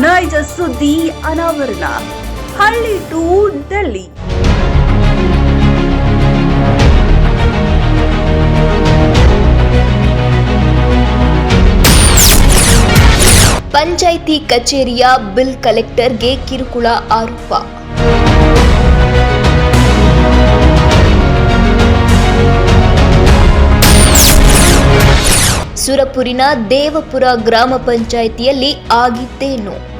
ನೈಜ ಸುದ್ದಿ ಅನಾವರಣ, ಹಳ್ಳಿ ಟು ಡೆಲ್ಲಿ. ಪಂಚಾಯಿತಿ ಕಚೇರಿಯ ಬಿಲ್ ಕಲೆಕ್ಟರ್ಗೆ ಕಿರುಕುಳ ಆರೋಪ. ಸುರಪುರಿನ ದೇವಪುರ ಗ್ರಾಮ ಪಂಚಾಯಿತಿಯಲ್ಲಿ ಆಗಿದ್ದೇನು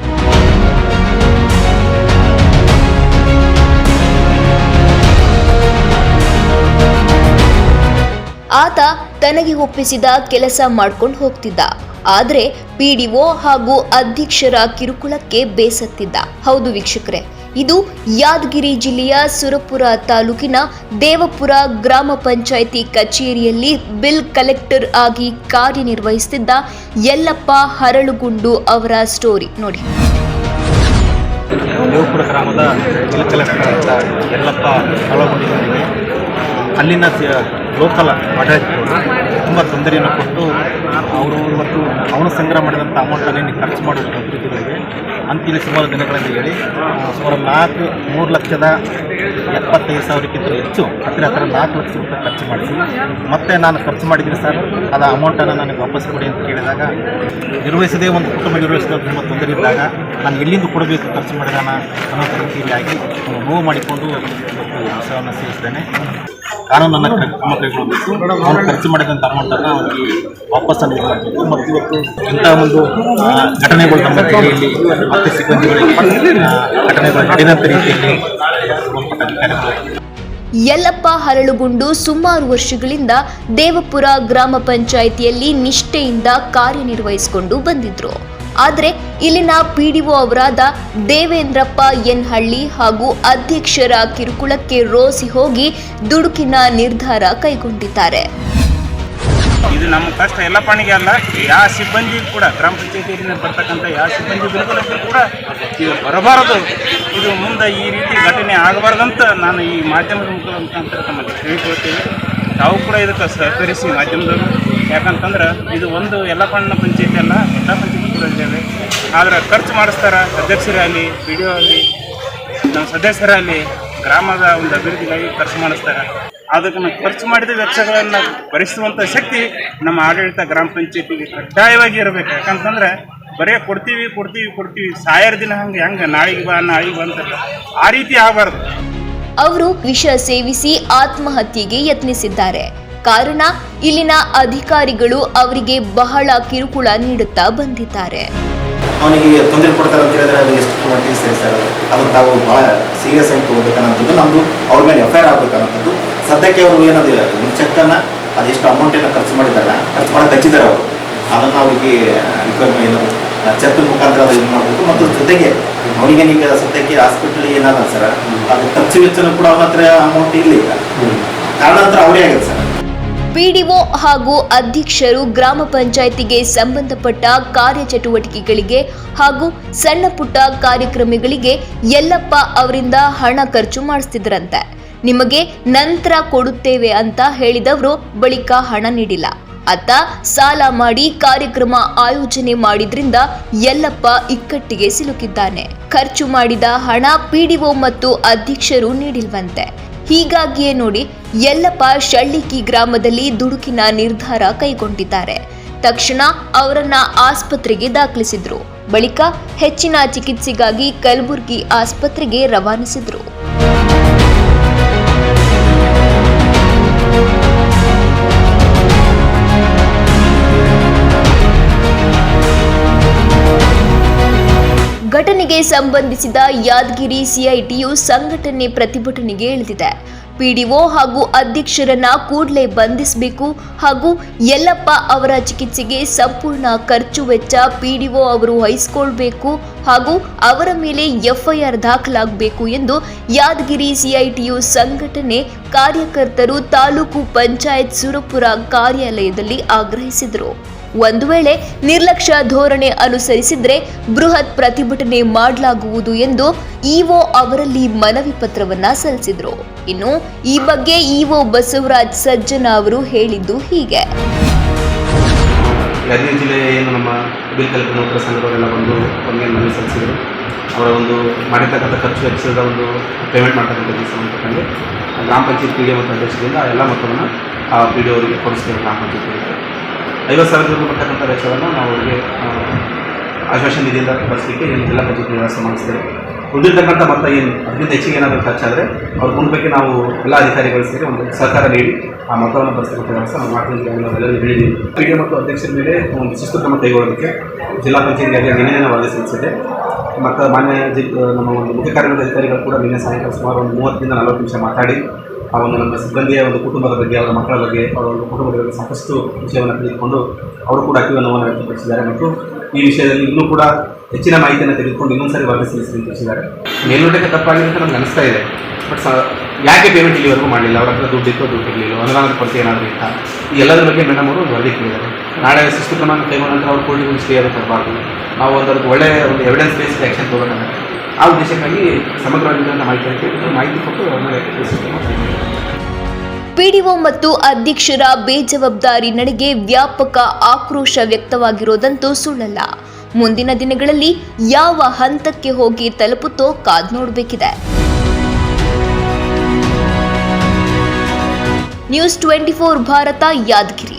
ಆತ ತನಗೆ ಒಪ್ಪಿಸಿದ ಕೆಲಸ ಮಾಡ್ಕೊಂಡು ಹೋಗ್ತಿದ್ದ. ಆದ್ರೆ ಪಿಡಿಒ ಹಾಗೂ ಅಧ್ಯಕ್ಷರ ಕಿರುಕುಳಕ್ಕೆ ಬೇಸತ್ತಿದ್ದ. ಹೌದು ವೀಕ್ಷಕರೇ, ಇದು ಯಾದಗಿರಿ ಜಿಲ್ಲೆಯ ಸುರಪುರ ತಾಲೂಕಿನ ದೇವಪುರ ಗ್ರಾಮ ಪಂಚಾಯಿತಿ ಕಚೇರಿಯಲ್ಲಿ ಬಿಲ್ ಕಲೆಕ್ಟರ್ ಆಗಿ ಕಾರ್ಯನಿರ್ವಹಿಸುತ್ತಿದ್ದ ಯಲ್ಲಪ್ಪ ಹರಳುಗುಂಡು ಅವರ ಸ್ಟೋರಿ ನೋಡಿ. ದೇವಪುರ ಗ್ರಾಮದ ಕಲೆಕ್ಟರ್ ಅಂತ ಯಲ್ಲಪ್ಪ ಒಳಗೊಂಡಿದ್ದವರಿಗೆ ಅಲ್ಲಿನ ಲೋಕಲ್ ಆಡಳಿತರು ತುಂಬ ತೊಂದರೆಯನ್ನು ಕೊಟ್ಟು ಅವರು ಮತ್ತು ಅವನು ಸಂಗ್ರಹ ಮಾಡಿದಂಥ ಅಮೌಂಟನ್ನು ನೀವು ಖರ್ಚು ಮಾಡಬೇಕು ಅಭಿವೃದ್ಧಿಗಳಿಗೆ ಅಂತಿಮ ಸುಮಾರು ದಿನಗಳಲ್ಲಿ ಹೇಳಿ ಸುಮಾರು ನಾಲ್ಕು, ಮೂರು ಲಕ್ಷದ ಎಪ್ಪತ್ತೈದು ಸಾವಿರಕ್ಕಿಂತ ಹೆಚ್ಚು ಹತ್ತಿರ ಹತ್ತಿರ ನಾಲ್ಕು ಲಕ್ಷ ರೂಪಾಯಿ ಖರ್ಚು ಮಾಡಿಸಿ. ಮತ್ತೆ ನಾನು ಖರ್ಚು ಮಾಡಿದ್ದೀನಿ ಸರ್, ಅದು ಅಮೌಂಟನ್ನು ನನಗೆ ವಾಪಸ್ ಕೊಡಿ ಅಂತ ಕೇಳಿದಾಗ, ನಿರ್ವಹಿಸದೇ ಒಂದು ಕುಟುಂಬ ನಿರ್ವಹಿಸಿದ ತುಂಬ ತೊಂದರೆ ಇದ್ದಾಗ ನಾನು ಎಲ್ಲಿಂದ ಕೊಡಬೇಕು, ಖರ್ಚು ಮಾಡಿದಾನ ಅನ್ನೋ ರೀತಿಯಾಗಿ ನೋವು ಮಾಡಿಕೊಂಡು ವಿಷಯವನ್ನು ಸೇರಿಸಿದ್ದೇನೆ. ಕಾನೂನನ್ನು ಕ್ರ- ಕ್ರಮ ಕೈಗೊಳ್ಳಬೇಕು. ಅವನು ಖರ್ಚು ಮಾಡಿದಂಥ ಅಮೌಂಟನ್ನು ಅವರಿಗೆ ವಾಪಸ್ಸನ್ನು ಇದು ಮಾಡಬೇಕು ಮತ್ತು ಇವತ್ತು ಇಂಥ ಒಂದು ಘಟನೆಗಳು ನಮ್ಮ ಜಿಲ್ಲೆಯಲ್ಲಿ ಮತ್ತೆ ಸಿಬ್ಬಂದಿಗಳಿಗೆ ಘಟನೆಗಳು ನಡೆದಂಥ ರೀತಿಯಲ್ಲಿ ಯಲ್ಲಪ್ಪ ಹರಳುಗುಂಡು ಸುಮಾರು ವರ್ಷಗಳಿಂದ ದೇವಪುರ ಗ್ರಾಮ ಪಂಚಾಯಿತಿಯಲ್ಲಿ ನಿಷ್ಠೆಯಿಂದ ಕಾರ್ಯನಿರ್ವಹಿಸಿಕೊಂಡು ಬಂದಿದ್ರು. ಆದರೆ ಇಲ್ಲಿನ ಪಿಡಿಒ ಅವರಾದ ದೇವೇಂದ್ರಪ್ಪ ಎನ್ ಹಳ್ಳಿ ಹಾಗೂ ಅಧ್ಯಕ್ಷರ ಕಿರುಕುಳಕ್ಕೆ ರೋಸಿ ಹೋಗಿ ದುಡುಕಿನ ನಿರ್ಧಾರ ಕೈಗೊಂಡಿದ್ದಾರೆ. ಇದು ನಮ್ಮ ಕಷ್ಟ, ಎಲ್ಲ ಪಣಿಗೆ ಅಲ್ಲ ಯಾವ ಸಿಬ್ಬಂದಿ ಕೂಡ, ಗ್ರಾಮ ಪಂಚಾಯತಿಯಿಂದ ಬರ್ತಕ್ಕಂಥ ಯಾವ ಸಿಬ್ಬಂದಿ ಬಿಡುಗಡೆ ಕೂಡ ಇದು ಬರಬಾರದು. ಇದು ಮುಂದೆ ಈ ರೀತಿ ಘಟನೆ ಆಗಬಾರ್ದಂತ ನಾನು ಈ ಮಾಧ್ಯಮದ ಮುಖಾಂತರ ತಮ್ಮಲ್ಲಿ ತಿಳಿಕೊಳ್ತೇವೆ ತಾವು ಕೂಡ ಇದಕ್ಕೆ ಸಹಕರಿಸಿ ಮಾಧ್ಯಮದವರು. ಯಾಕಂತಂದ್ರೆ ಇದು ಒಂದು ಎಲ್ಲ ಪಣ್ಣ ಪಂಚಾಯತಿ ಅಲ್ಲ ಎಲ್ಲ ಪಂಚಾಯತಿ ಇದ್ದಾವೆ ಆದರೆ ಖರ್ಚು ಮಾಡಿಸ್ತಾರೆ ಅಧ್ಯಕ್ಷರಾಗಲಿ ಪಿ ಡಿ ಆಗಲಿ ನಮ್ಮ ಸದಸ್ಯರಾಗಲಿ ಗ್ರಾಮದ ಒಂದು ಅಭಿವೃದ್ಧಿಗಾಗಿ ಖರ್ಚು ಮಾಡಿಸ್ತಾರೆ. ನಾವು ಖರ್ಚು ಮಾಡಿದ ವೆಚ್ಚಗಳನ್ನು ಭರಿಸುವಂಥ ಶಕ್ತಿ ನಮ್ಮ ಆಡಳಿತ ಗ್ರಾಮ ಪಂಚಾಯತಿಗೆ ಕಡ್ಡಾಯವಾಗಿ ಇರಬೇಕು. ಯಾಕಂತಂದ್ರೆ ಬರೀ ಕೊಡ್ತೀವಿ ಕೊಡ್ತೀವಿ ಕೊಡ್ತೀವಿ. ಸಾಯರ್ ದಿನ ಹಂಗೆ, ಹೆಂಗೆ ನಾಳಿಗೆ ಬಾ, ನಾಳಿಗೆ ಬಂತು ಆ ರೀತಿ ಆಗಬಾರ್ದು. ಅವರು ವಿಷ ಸೇವಿಸಿ ಆತ್ಮಹತ್ಯೆಗೆ ಯತ್ನಿಸಿದ್ದಾರೆ. ಕಾರಣ ಇಲ್ಲಿನ ಅಧಿಕಾರಿಗಳು ಅವರಿಗೆ ಬಹಳ ಕಿರುಕುಳ ನೀಡುತ್ತಾ ಬಂದಿದ್ದಾರೆ. ಅವನಿಗೆ ತೊಂದರೆ ಕೊಡ್ತಾರೆ ಅಂತ ಹೇಳಿದ್ರೆ ಅದು ಎಷ್ಟು ಮಟ್ಟಿಗೆ ಸರಿ ಸರ್ ಅದು ತಾವು ಭಾಳ ಸೀರಿಯಸ್ ಆಗಿ ತಗೋಬೇಕನ್ನೋದು ನಮ್ಮದು ಅವ್ರ ಮೇಲೆ ಎಫ್ ಐ ಆರ್ ಆಗ್ಬೇಕನ್ನೋದು ಸದ್ಯಕ್ಕೆ ಅವರು ಏನದು ಚೆಕ್ಕನ್ನು ಅದೆಷ್ಟು ಅಮೌಂಟನ್ನು ಖರ್ಚು ಮಾಡಿದ್ದಾರೆ? ಖರ್ಚು ಮಾಡೋಕೆ ಹಚ್ಚಿದ್ದಾರೆ ಅವರು. ಅದನ್ನು ಅವರಿಗೆ ರಿಕ್ವೈರ್ಮೆಂಟ್ ಏನು ಚೆಕ್ ಮುಖಾಂತರ ಅದು ಇದು ಮಾಡಬೇಕು. ಮತ್ತು ಜೊತೆಗೆ ಅವನಿಗೆ ಈಗ ಸದ್ಯಕ್ಕೆ ಹಾಸ್ಪಿಟಲ್ ಏನದ ಸರ್ ಅದು ಖರ್ಚು ವೆಚ್ಚನೂ ಕೂಡ ಅವನ ಹತ್ರ ಅಮೌಂಟ್ ಇಲ್ಲ ಕಾರಣ ಕಾರಣಾಂತರ ಅವರೇ ಆಗಿದೆ ಸರ್. ಪಿಡಿಒ ಹಾಗೂ ಅಧ್ಯಕ್ಷರು ಗ್ರಾಮ ಪಂಚಾಯಿತಿಗೆ ಸಂಬಂಧಪಟ್ಟ ಕಾರ್ಯಚಟುವಟಿಕೆಗಳಿಗೆ ಹಾಗೂ ಸಣ್ಣ ಪುಟ್ಟ ಕಾರ್ಯಕ್ರಮಗಳಿಗೆ ಯಲ್ಲಪ್ಪ ಅವರಿಂದ ಹಣ ಖರ್ಚು ಮಾಡಿಸ್ತಿದ್ರಂತೆ. ನಿಮಗೆ ನಂತರ ಕೊಡುತ್ತೇವೆ ಅಂತ ಹೇಳಿದವರು ಬಳಿಕ ಹಣ ನೀಡಿಲ್ಲ. ಅತ್ತ ಸಾಲ ಮಾಡಿ ಕಾರ್ಯಕ್ರಮ ಆಯೋಜನೆ ಮಾಡಿದ್ರಿಂದ ಯಲ್ಲಪ್ಪ ಇಕ್ಕಟ್ಟಿಗೆ ಸಿಲುಕಿದ್ದಾನೆ. ಖರ್ಚು ಮಾಡಿದ ಹಣ ಪಿಡಿಒ ಮತ್ತು ಅಧ್ಯಕ್ಷರು ನೀಡಿಲ್ವಂತೆ. ಹೀಗಾಗಿಯೇ ನೋಡಿ ಯಲ್ಲಪ್ಪ ಶಳ್ಳಿಕಿ ಗ್ರಾಮದಲ್ಲಿ ದುಡುಕಿನ ನಿರ್ಧಾರ ಕೈಗೊಂಡಿದ್ದಾರೆ. ತಕ್ಷಣ ಅವರನ್ನ ಆಸ್ಪತ್ರೆಗೆ ದಾಖಲಿಸಿದ್ರು. ಬಳಿಕ ಹೆಚ್ಚಿನ ಚಿಕಿತ್ಸೆಗಾಗಿ ಕಲಬುರಗಿ ಆಸ್ಪತ್ರೆಗೆ ರವಾನಿಸಿದ್ರು. ಘಟನೆಗೆ ಸಂಬಂಧಿಸಿದ ಯಾದಗಿರಿ ಸಿಐಟಿಯು ಸಂಘಟನೆ ಪ್ರತಿಭಟನೆಗೆ ಇಳಿದಿದೆ. ಪಿಡಿಒ ಹಾಗೂ ಅಧ್ಯಕ್ಷರನ್ನ ಕೂಡಲೇ ಬಂಧಿಸಬೇಕು ಹಾಗೂ ಯಲ್ಲಪ್ಪ ಅವರ ಚಿಕಿತ್ಸೆಗೆ ಸಂಪೂರ್ಣ ಖರ್ಚು ವೆಚ್ಚ ಪಿಡಿಒ ಅವರು ವಹಿಸಿಕೊಳ್ಬೇಕು ಹಾಗೂ ಅವರ ಮೇಲೆ ಎಫ್ಐಆರ್ ದಾಖಲಾಗಬೇಕು ಎಂದು ಯಾದಗಿರಿ ಸಿಐಟಿಯು ಸಂಘಟನೆ ಕಾರ್ಯಕರ್ತರು ತಾಲೂಕು ಪಂಚಾಯತ್ ಸುರಪುರ ಕಾರ್ಯಾಲಯದಲ್ಲಿ ಆಗ್ರಹಿಸಿದರು. ಒಂದು ವೇಳೆ ನಿರ್ಲಕ್ಷ್ಯ ಧೋರಣೆ ಅನುಸರಿಸಿದ್ರೆ ಬೃಹತ್ ಪ್ರತಿಭಟನೆ ಮಾಡಲಾಗುವುದು ಎಂದು ಇಒ ಅವರಲ್ಲಿ ಮನವಿ ಪತ್ರವನ್ನ ಸಲ್ಲಿಸಿದ್ರು. ಇನ್ನು ಈ ಬಗ್ಗೆ ಇಒ ಬಸವರಾಜ್ ಸಜ್ಜನ ಅವರು ಹೇಳಿದ್ದು ಹೀಗೆ. ಗದಗ ಜಿಲ್ಲೆಯ ಏನು ನಮ್ಮ ಕಲೆಕ್ಟರ್ ನೌಕರ ಸಂಘದವರೆಲ್ಲ ಬಂದು ನಮಗೆ ಮನವಿ ಸಲ್ಲಿಸಿದರು. ಅವರ ಒಂದು ಮಾಡಿರ್ತಕ್ಕಂಥ ಖರ್ಚು ವೆಚ್ಚದ ಒಂದು ಪೇಮೆಂಟ್ ಮಾಡ್ತಕ್ಕಂಥ ಸಂಬಂಧಪಟ್ಟಂಗೆ ಗ್ರಾಮ ಪಂಚಾಯತ್ ಪಿ ಡಿ ಮತ್ತು ಅಧ್ಯಕ್ಷರಿಂದ ಎಲ್ಲ ಮೊತ್ತವನ್ನು ಆ ಪಿ ಡಿ ಅವರಿಗೆ ಕೊಡಿಸ್ತೇವೆ ಗ್ರಾಮ ಪಂಚಾಯತ್ ಐವತ್ತು ರೂಪಾಯಿ ಬರ್ತಕ್ಕಂಥ ವೆಚ್ಚವನ್ನು ನಾವು ಅವರಿಗೆ ಆಶ್ವಾಸನ ನಿಧಿಯಿಂದ ಬಳಸಲಿಕ್ಕೆ ಏನು ಜಿಲ್ಲಾ ಪಂಚಾಯತ್ ವ್ಯವಸ್ಥೆ ಮಾಡಿಸ್ತೇವೆ ಉಳಿದಿರ್ತಕ್ಕಂಥ ಮೊತ್ತ ಏನು, ಅದಕ್ಕಿಂತ ಹೆಚ್ಚಿಗೆ ಏನಾದರೂ ಖರ್ಚಾದರೆ ಅವ್ರ ಮುಂದಕ್ಕೆ ನಾವು ಎಲ್ಲ ಅಧಿಕಾರಿಗಳು ಸೇರಿ ಒಂದು ಸಹಕಾರ ನೀಡಿ ಆ ಮೊತ್ತವನ್ನು ಬಳಸ್ತಕ್ಕಂಥ ವ್ಯವಸ್ಥೆ ನಾವು ಮಾಡ್ತೀವಿ ಹೇಳಿದ್ದೀವಿ ಪೀಡಿಗೆ ಮತ್ತು ಅಧ್ಯಕ್ಷರ ಮೇಲೆ ಒಂದು ಶಿಸ್ತು ಕ್ರಮ ಕೈಗೊಳ್ಳೋದಕ್ಕೆ ಜಿಲ್ಲಾ ಪಂಚಾಯತ್ಗೆ ನಿನ್ನೆ ವರದಿ ಸಲ್ಲಿಸಿದೆ. ಮತ್ತು ಮಾನ್ಯ ಜಿ ನಮ್ಮ ಒಂದು ಮುಖ್ಯ ಕಾರ್ಯನಿರ್ವಹಣಾ ಅಧಿಕಾರಿಗಳು ಕೂಡ ನಿನ್ನೆ ಸಾಯಂಕಾಲ ಸುಮಾರು ಒಂದು ಮೂವತ್ತರಿಂದ ನಲವತ್ತು ನಿಮಿಷ ಮಾತಾಡಿ ಆ ಒಂದು ನಮ್ಮ ಸಿಬ್ಬಂದಿಯ ಒಂದು ಕುಟುಂಬದ ಬಗ್ಗೆ, ಅವರ ಮಕ್ಕಳ ಬಗ್ಗೆ, ಅವರ ಒಂದು ಕುಟುಂಬದ ಬಗ್ಗೆ ಸಾಕಷ್ಟು ವಿಷಯವನ್ನು ತಿಳಿದುಕೊಂಡು ಅವರು ಕೂಡ ಅತೀವ ನೋವನ್ನು ವ್ಯಕ್ತಪಡಿಸಿದ್ದಾರೆ ಮತ್ತು ಈ ವಿಷಯದಲ್ಲಿ ಇನ್ನೂ ಕೂಡ ಹೆಚ್ಚಿನ ಮಾಹಿತಿಯನ್ನು ತೆಗೆದುಕೊಂಡು ಇನ್ನೊಂದು ಸಾರಿ ವರದಿ ಸಲ್ಲಿಸಿ ತಿಳಿಸಿದ್ದಾರೆ ಮೇಲ್ನೋಟಕ್ಕೆ ತಪ್ಪಾಗಿದೆ ಅಂತ ನಮ್ಗೆ ಅನಿಸ್ತಾ ಇದೆ. ಬಟ್ ಯಾಕೆ ಪೇಮೆಂಟ್ ಇಲ್ಲಿವರೆಗೂ ಮಾಡಲಿಲ್ಲ? ಅವರ ಹತ್ರ ದುಡ್ಡು ಇತ್ತು, ದುಡ್ಡು ಇರಲಿಲ್ಲ, ಅನುದಾನದ ಕೊರತೆ ಏನಾದರೂ ಇತ್ತ? ಈ ಎಲ್ಲದರ ಬಗ್ಗೆ ಮೇಡಮ್ ಅವರು ವರದಿ ಕೇಳಿದ್ದಾರೆ. ನಾಳೆ ಶಿಸ್ತು ಕ್ರಮ ಕೈಗೊಂಡ ನಂತರ ಅವ್ರು ಕೋರ್ಟಿಗೆ ಸ್ಟೇ ಅದು ತರಬಾರ್ದು. ನಾವು ಒಂದು ಅದಕ್ಕೆ ಒಳ್ಳೆಯ ಒಂದು ಎವಿಡೆನ್ಸ್ ಬೇಸ್ಡ್ ಆ್ಯಕ್ಷನ್ ತೊಗೋಬೇಕಂದ್ರೆ ಆ ಉದ್ದೇಶಕ್ಕಾಗಿ ಸಮಗ್ರವಾಗಿ ಮಾಹಿತಿ ಮಾಹಿತಿ ಕೊಟ್ಟು ಆಮೇಲೆ ಕ್ರಮ. ಪಿಡಿಒ ಮತ್ತು ಅಧ್ಯಕ್ಷರ ಬೇಜವಾಬ್ದಾರಿ ನಡೆಗೆ ವ್ಯಾಪಕ ಆಕ್ರೋಶ ವ್ಯಕ್ತವಾಗಿರೋದಂತೂ ಸುಳ್ಳಲ್ಲ. ಮುಂದಿನ ದಿನಗಳಲ್ಲಿ ಯಾವ ಹಂತಕ್ಕೆ ಹೋಗಿ ತಲುಪುತ್ತೋ ಕಾದ್ ನೋಡಬೇಕಿದೆ. News twenty four Bharat Yadgir.